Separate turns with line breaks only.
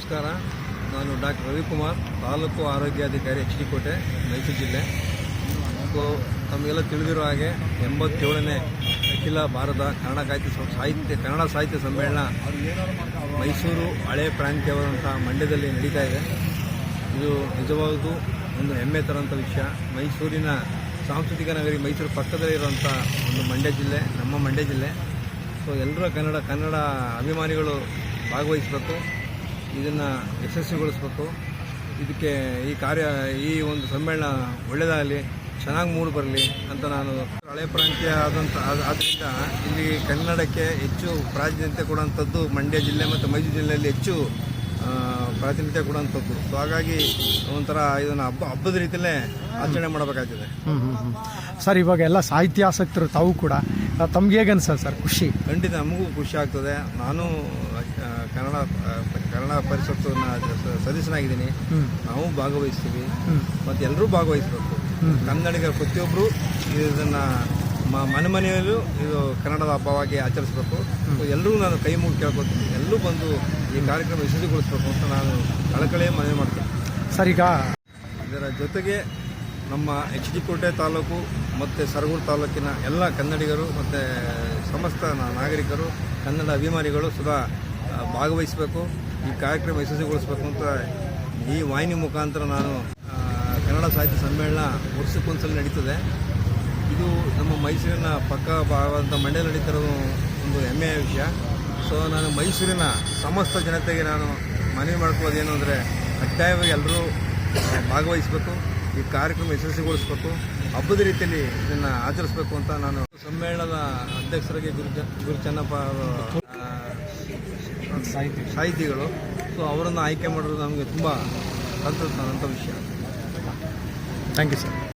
ನಮಸ್ಕಾರ. ನಾನು ಡಾಕ್ಟರ್ ರವಿಕುಮಾರ್, ತಾಲೂಕು ಆರೋಗ್ಯಾಧಿಕಾರಿ ಎಚ್ ಡಿ ಕೋಟೆ ಮೈಸೂರು ಜಿಲ್ಲೆ. ಸೊ, ತಮಗೆಲ್ಲ ತಿಳಿದಿರೋ ಹಾಗೆ ಎಂಬತ್ತೇಳನೇ ಅಖಿಲ ಭಾರತ ಕನ್ನಡ ಸಾಹಿತ್ಯ ಸಾಹಿತ್ಯ, ಕನ್ನಡ ಸಾಹಿತ್ಯ ಸಮ್ಮೇಳನ ಮೈಸೂರು ಹಳೆ ಪ್ರಾಂತ್ಯವಾದಂಥ ಮಂಡ್ಯದಲ್ಲಿ ನಡೀತಾ ಇದೆ. ಇದು ನಿಜವಾಗೂ ಒಂದು ಹೆಮ್ಮೆ ತರೋಂಥ ವಿಷಯ. ಮೈಸೂರಿನ ಸಾಂಸ್ಕೃತಿಕ ನಗರಿ ಮೈಸೂರು ಪಕ್ಕದಲ್ಲಿ ಇರುವಂಥ ಒಂದು ಮಂಡ್ಯ ಜಿಲ್ಲೆ, ನಮ್ಮ ಮಂಡ್ಯ ಜಿಲ್ಲೆ. ಸೊ, ಎಲ್ಲರ ಕನ್ನಡ ಕನ್ನಡ ಅಭಿಮಾನಿಗಳು ಭಾಗವಹಿಸಬೇಕು. ಇದನ್ನು ಯಶಸ್ವಿಗೊಳಿಸಬೇಕು. ಇದಕ್ಕೆ ಈ ಕಾರ್ಯ, ಈ ಒಂದು ಸಮ್ಮೇಳನ ಒಳ್ಳೆಯದಾಗಲಿ ಚೆನ್ನಾಗಿ ಮೂಡಿ ಬರಲಿ ಅಂತ ನಾನು ಹಳೆ ಪ್ರಾಂತ್ಯ ಆದಂಥ ಆದ- ಆದ್ದರಿಂದ ಇಲ್ಲಿ ಕನ್ನಡಕ್ಕೆ ಹೆಚ್ಚು ಪ್ರಾಧಾನ್ಯತೆ ಕೊಡುವಂಥದ್ದು ಮಂಡ್ಯ ಜಿಲ್ಲೆ ಮತ್ತು ಮೈಸೂರು ಜಿಲ್ಲೆಯಲ್ಲಿ ಹೆಚ್ಚು ಪ್ರಾತಿನಿಧ್ಯ ಕೊಡುವಂಥದ್ದು ಸೊ ಹಾಗಾಗಿ ಒಂಥರ ಇದನ್ನು ಹಬ್ಬ ಹಬ್ಬದ ರೀತಿಯಲ್ಲೇ ಆಚರಣೆ ಮಾಡಬೇಕಾಗ್ತದೆ.
ಸರ್ ಇವಾಗ ಎಲ್ಲ ಸಾಹಿತ್ಯಾಸಕ್ತರು ತಾವು ಕೂಡ ತಮ್ಗೆ ಹೇಗೆ ಅನ್ಸಲ್ಲ ಸರ್ ಖುಷಿ?
ಖಂಡಿತ ನಮಗೂ ಖುಷಿ ಆಗ್ತದೆ. ನಾನು ಕನ್ನಡ ಕನ್ನಡ ಪರಿಷತ್ತನ್ನ ಸದಸ್ಯನಾಗಿದ್ದೀನಿ. ನಾವು ಭಾಗವಹಿಸ್ತೀವಿ.
ಮತ್ತೆ
ಮತ್ತು ಎಲ್ಲರೂ ಭಾಗವಹಿಸಬೇಕು ಕನ್ನಡಿಗರ ಪ್ರತಿಯೊಬ್ಬರು ಇದನ್ನು ಮನೆ ಮನೆಯಲ್ಲೂ ಇದು ಕನ್ನಡದ ಹಬ್ಬವಾಗಿ ಆಚರಿಸಬೇಕು. ಎಲ್ಲರೂ ನಾನು ಕೈ ಮುಗಿ ಕೇಳ್ಕೊತೀನಿ. ಎಲ್ಲರೂ ಬಂದು ಈ ಕಾರ್ಯಕ್ರಮ ಯಶಸ್ವಿಗೊಳಿಸಬೇಕು ಅಂತ ನಾನು ಕಳಕಳೆ ಮನವಿ ಮಾಡ್ತೀನಿ.
ಸರ್ ಈಗ
ಇದರ ಜೊತೆಗೆ ನಮ್ಮ ಎಚ್ ಡಿ ಕೋಟೆ ತಾಲೂಕು ಮತ್ತು ಸರಗೂರು ತಾಲೂಕಿನ ಎಲ್ಲ ಕನ್ನಡಿಗರು ಮತ್ತು ಸಮಸ್ತ ನಾಗರಿಕರು ಕನ್ನಡ ಅಭಿಮಾನಿಗಳು ಸದಾ ಭಾಗವಹಿಸಬೇಕು. ಈ ಕಾರ್ಯಕ್ರಮ ಯಶಸ್ವಿಗೊಳಿಸಬೇಕು ಅಂತ ಈ ವಾಹಿನಿ ಮುಖಾಂತರ ನಾನು ಕನ್ನಡ ಸಾಹಿತ್ಯ ಸಮ್ಮೇಳನ ವರ್ಷಕ್ಕೊಂದ್ಸಲ ನಡೀತದೆ. ಇದು ನಮ್ಮ ಮೈಸೂರಿನ ಪಕ್ಕ ಭಾಗವಂತ ಮಂಡ್ಯ ನಡೀತಿರೋದು ಒಂದು ಹೆಮ್ಮೆಯ ವಿಷಯ. ಸೊ ನಾನು ಮೈಸೂರಿನ ಸಮಸ್ತ ಜನತೆಗೆ ನಾನು ಮನವಿ ಮಾಡ್ಕೊಳ್ಳೋದೇನು ಅಂದರೆ ಕಡ್ಡಾಯವಾಗಿ ಎಲ್ಲರೂ ಭಾಗವಹಿಸಬೇಕು ಈ ಕಾರ್ಯಕ್ರಮ ಯಶಸ್ವಿಗೊಳಿಸಬೇಕು ಹಬ್ಬದ ರೀತಿಯಲ್ಲಿ ಇದನ್ನು ಆಚರಿಸಬೇಕು ಅಂತ ನಾನು ಸಮ್ಮೇಳನದ ಅಧ್ಯಕ್ಷರಿಗೆ ಗುರು ಗುರು ಚೆನ್ನಪ್ಪ
ಸಾಹಿತಿ.
ಸಾಹಿತಿಗಳು. ಸೊ ಅವರನ್ನು ಆಯ್ಕೆ ಮಾಡೋದು ನಮಗೆ ತುಂಬ ಸಂತೋಷ ವಿಷಯ.
Thank you sir